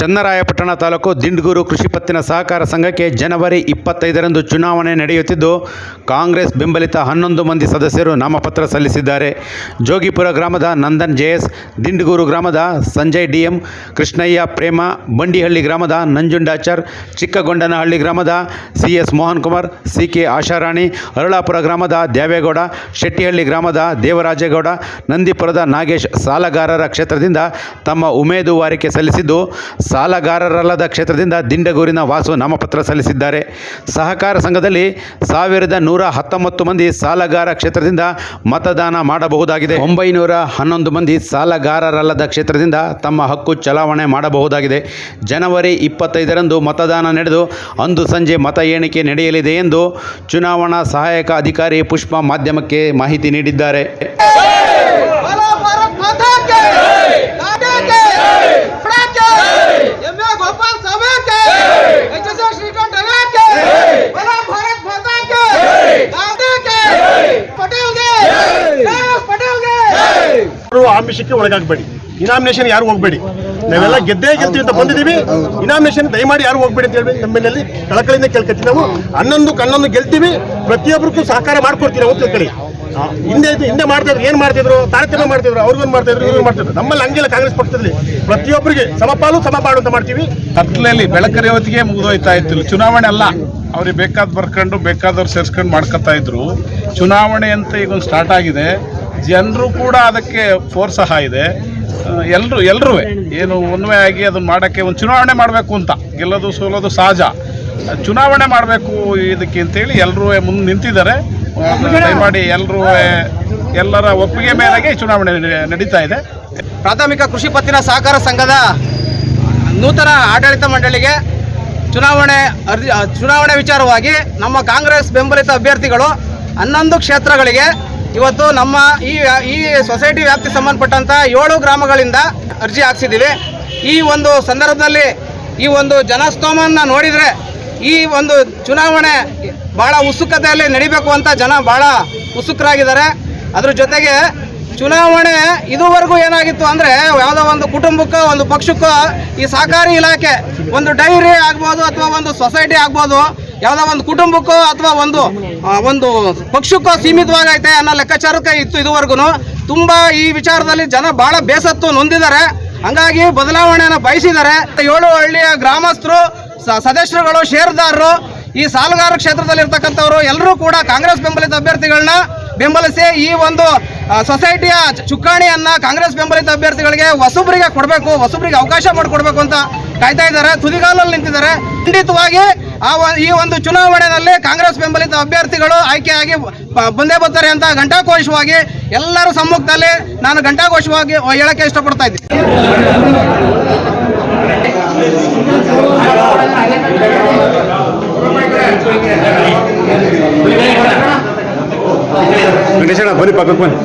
ಚನ್ನರಾಯಪಟ್ಟಣ ತಾಲೂಕು ದಿಂಡ್ಗೂರು ಕೃಷಿ ಪತ್ತಿನ ಸಹಕಾರ ಸಂಘಕ್ಕೆ ಜನವರಿ ಇಪ್ಪತ್ತೈದರಂದು ಚುನಾವಣೆ ನಡೆಯುತ್ತಿದ್ದು, ಕಾಂಗ್ರೆಸ್ ಬೆಂಬಲಿತ ಹನ್ನೊಂದು ಮಂದಿ ಸದಸ್ಯರು ನಾಮಪತ್ರ ಸಲ್ಲಿಸಿದ್ದಾರೆ. ಜೋಗಿಪುರ ಗ್ರಾಮದ ನಂದನ್ ಜೆಎಸ್, ದಿಂಡಗೂರು ಗ್ರಾಮದ ಸಂಜಯ್ ಡಿಎಂ, ಕೃಷ್ಣಯ್ಯ ಪ್ರೇಮ, ಬಂಡಿಹಳ್ಳಿ ಗ್ರಾಮದ ನಂಜುಂಡಾಚಾರ್, ಚಿಕ್ಕಗೊಂಡನಹಳ್ಳಿ ಗ್ರಾಮದ C S Mohan Kumar C K Asharani, Aralapura ಗ್ರಾಮದ ದೇವೇಗೌಡ ಶೆಟ್ಟಿಹಳ್ಳಿ ಗ್ರಾಮದ ದೇವರಾಜೇಗೌಡ, ನಂದಿಪುರದ ನಾಗೇಶ್ ಸಾಲಗಾರರ ಕ್ಷೇತ್ರದಿಂದ ತಮ್ಮ ಉಮೇದುವಾರಿಕೆ ಸಲ್ಲಿಸಿದ್ದು ಸಾಲಗಾರರಲ್ಲದ ಕ್ಷೇತ್ರದಿಂದ ದಿಂಡಗೂರಿನ ವಾಸು ನಾಮಪತ್ರ ಸಲ್ಲಿಸಿದ್ದಾರೆ. ಸಹಕಾರ ಸಂಘದಲ್ಲಿ ಸಾವಿರದ ನೂರ ಹತ್ತೊಂಬತ್ತು ಮಂದಿ ಸಾಲಗಾರ ಕ್ಷೇತ್ರದಿಂದ ಮತದಾನ ಮಾಡಬಹುದಾಗಿದೆ. ಒಂಬೈನೂರ ಹನ್ನೊಂದು ಮಂದಿ ಸಾಲಗಾರರಲ್ಲದ ಕ್ಷೇತ್ರದಿಂದ ತಮ್ಮ ಹಕ್ಕು ಚಲಾವಣೆ ಮಾಡಬಹುದಾಗಿದೆ. ಜನವರಿ ಇಪ್ಪತ್ತೈದರಂದು ಮತದಾನ ನಡೆದು ಅಂದು ಸಂಜೆ ಮತ ಎಣಿಕೆ ನಡೆಯಲಿದೆ ಎಂದು ಚುನಾವಣಾ ಸಹಾಯಕ ಅಧಿಕಾರಿ ಪುಷ್ಪ ಮಾಧ್ಯಮಕ್ಕೆ ಮಾಹಿತಿ ನೀಡಿದ್ದಾರೆ. ಆಮಿಷಕ್ಕೆ ಒಳಗಾಗಬೇಡಿ. ಇನಾಮಿನೇಷನ್ ಯಾರು ಹೋಗ್ಬೇಡಿ? ನಾವೆಲ್ಲ ಗೆದ್ದೇ ಗೆಲ್ತೀವಿ ಅಂತ ಬಂದಿದ್ದೀವಿ. ಇನಾಮಿನೇಷನ್ ದಯಮಾಡಿ ಯಾರು ಹೋಗ್ಬೇಡಿ ಅಂತ ಹೇಳಿ ನಮ್ಮಲ್ಲಿ ಕಳಕಳಿಯಿಂದ ಕೇಳ್ಕೊತೀವಿ ನಾವು. ಹನ್ನೊಂದು ಕಣ್ಣನ್ನು ಗೆಲ್ತೀವಿ. ಪ್ರತಿಯೊಬ್ಬರಿಗೂ ಸಹಕಾರ ಮಾಡ್ಕೊಡ್ತೀವಿ ನಾವು ತಿಳ್ಕೊಳ್ಳಿ ಹಿಂದೆ ಹಿಂದೆ ಮಾಡ್ತಿದ್ರು ಏನು ಮಾಡ್ತಿದ್ರು ತಾರತಮ್ಯ ಮಾಡ್ತಿದ್ರು ಅವ್ರಿಗೊಂದು ಮಾಡ್ತಿದ್ರು ಇವ್ರಿಗೆ ಮಾಡ್ತಿದ್ರು ನಮ್ಮಲ್ಲಿ ಹಂಗಿಲ್ಲ ಕಾಂಗ್ರೆಸ್ ಪಕ್ಷದಲ್ಲಿ. ಪ್ರತಿಯೊಬ್ಬರಿಗೆ ಸಮಪಾಲು ಸಮಪಾಡು ಅಂತ ಮಾಡ್ತೀವಿ. ಕತ್ಲಲ್ಲಿ ಬೆಳಕರಿ ಹೊತ್ತಿಗೆ ಮುಗಿದೋಯ್ತಾ ಇತ್ತು. ಚುನಾವಣೆ ಅಲ್ಲ. ಅವ್ರಿಗೆ ಬೇಕಾದ ಬರ್ಕೊಂಡು, ಬೇಕಾದವ್ರು ಸೇರ್ಸ್ಕೊಂಡು ಮಾಡ್ಕೊತಾ ಇದ್ರು. ಚುನಾವಣೆ ಅಂತ ಈಗ ಒಂದು ಸ್ಟಾರ್ಟ್ ಆಗಿದೆ. ಜನರು ಕೂಡ ಅದಕ್ಕೆ ಪ್ರೋತ್ಸಾಹ ಸಹ ಇದೆ. ಎಲ್ಲರೂ ಎಲ್ಲರೂ ಏನು ಒನ್ವೆ ಆಗಿ ಅದನ್ನು ಮಾಡೋಕ್ಕೆ ಒಂದು ಚುನಾವಣೆ ಮಾಡಬೇಕು ಅಂತ. ಗೆಲ್ಲೋದು, ಸೋಲೋದು ಸಹಜ. ಚುನಾವಣೆ ಮಾಡಬೇಕು ಇದಕ್ಕೆ ಅಂತೇಳಿ ಎಲ್ಲರೂ ಮುಂದೆ ನಿಂತಿದ್ದಾರೆ. ದಯಮಾಡಿ ಎಲ್ಲರೂ ಎಲ್ಲರ ಒಪ್ಪಿಗೆ ಮೇರೆಗೆ ಚುನಾವಣೆ ನಡೆ- ನಡೀತಾ ಇದೆ. ಪ್ರಾಥಮಿಕ ಕೃಷಿ ಪತ್ತಿನ ಸಹಕಾರ ಸಂಘದ ನೂತನ ಆಡಳಿತ ಮಂಡಳಿಗೆ ಚುನಾವಣೆ ಅರ್ಜಿ ಚುನಾವಣೆ ವಿಚಾರವಾಗಿ ನಮ್ಮ ಕಾಂಗ್ರೆಸ್ ಬೆಂಬಲಿತ ಅಭ್ಯರ್ಥಿಗಳು ಹನ್ನೊಂದು ಕ್ಷೇತ್ರಗಳಿಗೆ ಇವತ್ತು ನಮ್ಮ ಈ ಈ ಸೊಸೈಟಿ ವ್ಯಾಪ್ತಿ ಸಂಬಂಧಪಟ್ಟಂಥ ಏಳು ಗ್ರಾಮಗಳಿಂದ ಅರ್ಜಿ ಹಾಕ್ಸಿದ್ದೀವಿ. ಈ ಒಂದು ಸಂದರ್ಭದಲ್ಲಿ ಈ ಒಂದು ಜನಸ್ತೋಮನ್ನ ನೋಡಿದರೆ ಈ ಒಂದು ಚುನಾವಣೆ ಭಾಳ ಉತ್ಸುಕತೆಯಲ್ಲಿ ನಡಿಬೇಕು ಅಂತ ಜನ ಭಾಳ ಉತ್ಸುಕರಾಗಿದ್ದಾರೆ. ಅದ್ರ ಜೊತೆಗೆ ಚುನಾವಣೆ ಇದುವರೆಗೂ ಏನಾಗಿತ್ತು ಅಂದ್ರೆ ಯಾವುದೋ ಒಂದು ಕುಟುಂಬಕ್ಕೋ, ಒಂದು ಪಕ್ಷಕ್ಕೋ ಈ ಸಹಕಾರಿ ಇಲಾಖೆ ಒಂದು ಡೈರಿ ಆಗ್ಬೋದು ಅಥವಾ ಒಂದು ಸೊಸೈಟಿ ಆಗ್ಬೋದು ಯಾವುದೋ ಒಂದು ಕುಟುಂಬಕ್ಕೋ ಅಥವಾ ಒಂದು ಒಂದು ಪಕ್ಷಕ್ಕೋ ಸೀಮಿತವಾಗೈತೆ ಅನ್ನೋ ಲೆಕ್ಕಾಚಾರಕ್ಕೆ ಇತ್ತು ಇದುವರೆಗೂ ತುಂಬಾ ಈ ವಿಚಾರದಲ್ಲಿ ಜನ ಬಹಳ ಬೇಸತ್ತು ನೊಂದಿದ್ದಾರೆ. ಹಂಗಾಗಿ ಬದಲಾವಣೆಯನ್ನು ಬಯಸಿದ್ದಾರೆ. ಏಳು ಹಳ್ಳಿಯ ಗ್ರಾಮಸ್ಥರು ಸದಸ್ಯರುಗಳು, ಷೇರುದಾರರು, ಈ ಸಾಲುಗಾರ ಕ್ಷೇತ್ರದಲ್ಲಿ ಇರ್ತಕ್ಕಂಥವ್ರು ಎಲ್ಲರೂ ಕೂಡ ಕಾಂಗ್ರೆಸ್ ಬೆಂಬಲಿತ ಅಭ್ಯರ್ಥಿಗಳನ್ನ ಬೆಂಬಲಿಸಿ ಈ ಒಂದು ಸೊಸೈಟಿಯ ಚುಕ್ಕಾಣಿಯನ್ನ ಕಾಂಗ್ರೆಸ್ ಬೆಂಬಲಿತ ಅಭ್ಯರ್ಥಿಗಳಿಗೆ ಹೊಸಬ್ರಿಗೆ ಕೊಡಬೇಕು, ಹೊಸಬ್ರಿಗೆ ಅವಕಾಶ ಮಾಡಿಕೊಡ್ಬೇಕು ಅಂತ ಕಾಯ್ತಾ ಇದ್ದಾರೆ, ತುದಿಗಾಲಲ್ಲಿ ನಿಂತಿದ್ದಾರೆ. ಖಂಡಿತವಾಗಿ ಆ ಈ ಒಂದು ಚುನಾವಣೆಯಲ್ಲಿ ಕಾಂಗ್ರೆಸ್ ಬೆಂಬಲಿತ ಅಭ್ಯರ್ಥಿಗಳು ಆಯ್ಕೆಯಾಗಿ ಬಂದೇ ಬರ್ತಾರೆ ಅಂತ ಘಂಟಾಘೋಷವಾಗಿ ಎಲ್ಲರೂ ಸಮ್ಮುಖದಲ್ಲಿ ನಾನು ಘಂಟಾಘೋಷವಾಗಿ ಹೇಳಕ್ಕೆ ಇಷ್ಟಪಡ್ತಾ ಇದ್ದೀನಿ. ಬನ್ನಿ.